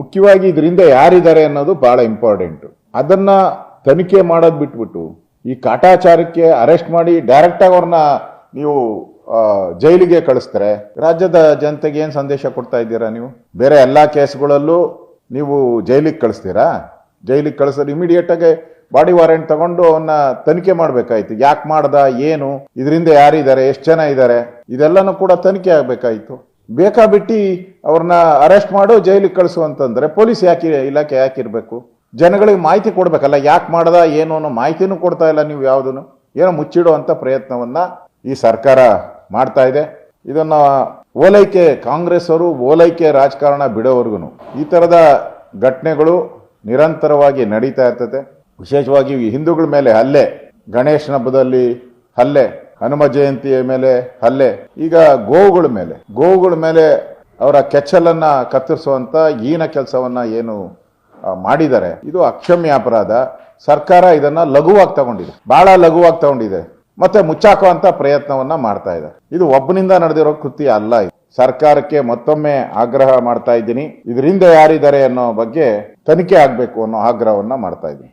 ಮುಖ್ಯವಾಗಿ ಇದರಿಂದ ಯಾರಿದ್ದಾರೆ ಅನ್ನೋದು ಬಹಳ ಇಂಪಾರ್ಟೆಂಟ್ ಅದನ್ನ ತನಿಖೆ ಮಾಡೋದು ಬಿಟ್ಬಿಟ್ಟು, ಈ ಕಾಟಾಚಾರಕ್ಕೆ ಅರೆಸ್ಟ್ ಮಾಡಿ ಡೈರೆಕ್ಟ್ ಆಗಿ ಅವ್ರನ್ನ ನೀವು ಜೈಲಿಗೆ ಕಳಿಸ್ತಾರೆ. ರಾಜ್ಯದ ಜನತೆಗೆ ಏನು ಸಂದೇಶ ಕೊಡ್ತಾ ಇದ್ದೀರಾ ನೀವು? ಬೇರೆ ಎಲ್ಲ ಕೇಸ್ಗಳಲ್ಲೂ ನೀವು ಜೈಲಿಗೆ ಕಳಿಸ್ತೀರಾ? ಜೈಲಿಗೆ ಕಳಿಸಿದ್ರೆ ಇಮಿಡಿಯೇಟ್ ಆಗಿ ಬಾಡಿ ವಾರೆಂಟ್ ತಗೊಂಡು ಅವನ್ನ ತನಿಖೆ ಮಾಡಬೇಕಾಯ್ತು. ಯಾಕೆ ಮಾಡ್ದ, ಏನು, ಇದರಿಂದ ಯಾರಿದ್ದಾರೆ, ಎಷ್ಟು ಜನ ಇದ್ದಾರೆ, ಇದೆಲ್ಲನೂ ಕೂಡ ತನಿಖೆ ಆಗ್ಬೇಕಾಯ್ತು. ಬೇಕಾಬಿಟ್ಟಿ ಅವ್ರನ್ನ ಅರೆಸ್ಟ್ ಮಾಡೋ ಜೈಲಿಗೆ ಕಳಿಸು ಅಂತಂದ್ರೆ ಪೊಲೀಸ್ ಯಾಕೆ ಇಲಾಖೆ ಯಾಕಿರಬೇಕು? ಜನಗಳಿಗೆ ಮಾಹಿತಿ ಕೊಡಬೇಕಲ್ಲ, ಯಾಕೆ ಮಾಡ್ದ, ಏನು ಅನ್ನೋ ಮಾಹಿತಿನೂ ಕೊಡ್ತಾ ಇಲ್ಲ ನೀವು ಯಾವುದನ್ನು ಏನೋ ಮುಚ್ಚಿಡುವಂಥ ಪ್ರಯತ್ನವನ್ನ ಈ ಸರ್ಕಾರ ಮಾಡ್ತಾ ಇದೆ. ಇದನ್ನ ಓಲೈಕೆ ಕಾಂಗ್ರೆಸ್ ಅವರು ಓಲೈಕೆ ರಾಜಕಾರಣ ಬಿಡೋವರೆಗೂ ಈ ತರದ ಘಟನೆಗಳು ನಿರಂತರವಾಗಿ ನಡೀತಾ ಇರ್ತದೆ. ವಿಶೇಷವಾಗಿ ಹಿಂದೂಗಳ ಮೇಲೆ ಹಲ್ಲೆ. ಗಣೇಶನ ಹಬ್ಬದಲ್ಲಿ ಹಲ್ಲೆ. ಹನುಮ ಜಯಂತಿಯ ಮೇಲೆ ಹಲ್ಲೆ. ಈಗ ಗೋವುಗಳ ಮೇಲೆ. ಗೋವುಗಳ ಮೇಲೆ ಅವರ ಕೆಚ್ಚಲನ್ನ ಕತ್ತರಿಸುವಂತ ಈನ ಕೆಲಸವನ್ನ ಏನು ಮಾಡಿದ್ದಾರೆ. ಇದು ಅಕ್ಷಮ್ಯ ಅಪರಾಧ. ಸರ್ಕಾರ ಇದನ್ನ ಲಘುವಾಗಿ ತಗೊಂಡಿದೆ. ಬಹಳ ಲಘುವಾಗಿ ತಗೊಂಡಿದೆ. ಮತ್ತೆ ಮುಚ್ಚಾಕುವಂತ ಪ್ರಯತ್ನವನ್ನ ಮಾಡ್ತಾ ಇದೆ. ಇದು ಒಬ್ಬನಿಂದ ನಡೆದಿರೋ ಕೃತ್ಯ ಅಲ್ಲ ಇದು. ಸರ್ಕಾರಕ್ಕೆ ಮತ್ತೊಮ್ಮೆ ಆಗ್ರಹ ಮಾಡ್ತಾ ಇದ್ದೀನಿ. ಇದರಿಂದ ಯಾರಿದ್ದಾರೆ ಅನ್ನೋ ಬಗ್ಗೆ ತನಿಖೆ ಆಗ್ಬೇಕು ಅನ್ನೋ ಆಗ್ರಹವನ್ನ ಮಾಡ್ತಾ ಇದ್ದೀನಿ.